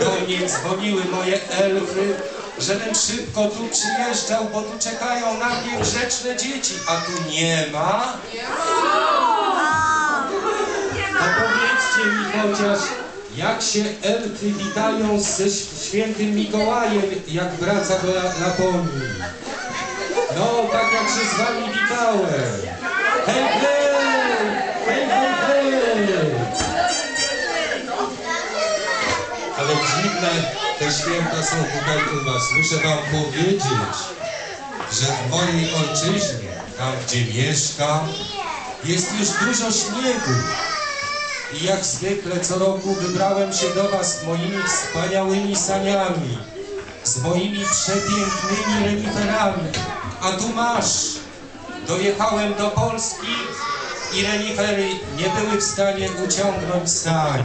Do mnie dzwoniły moje elfy, żebym szybko tu przyjeżdżał, bo tu czekają na mnie grzeczne dzieci, a tu nie ma. To powiedzcie mi chociaż, jak się elfy witają ze świętym Mikołajem, jak wraca do La- Laponii. No, tak jak się z wami witałem. Ale dziwne te święta są tutaj u was. Muszę wam powiedzieć, że w mojej ojczyźnie, tam gdzie mieszkam, jest już dużo śniegu. I jak zwykle co roku wybrałem się do was moimi wspaniałymi saniami, z moimi przepięknymi reniferami. A tu masz, dojechałem do Polski i renifery nie były w stanie uciągnąć sań.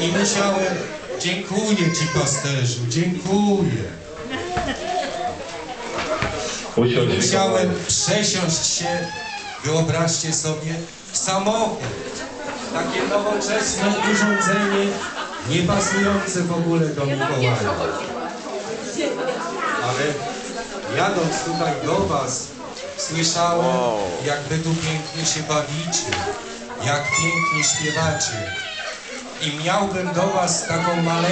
I musiałem, dziękuję ci pasterzu, dziękuję. Musiałem przesiąść się, wyobraźcie sobie, w samochód. Takie nowoczesne urządzenie, nie pasujące w ogóle do Mikołaja. Ale jadąc tutaj do Was, słyszałem, jak Wy tu pięknie się bawicie, jak pięknie śpiewacie. I miałbym do Was taką maleńką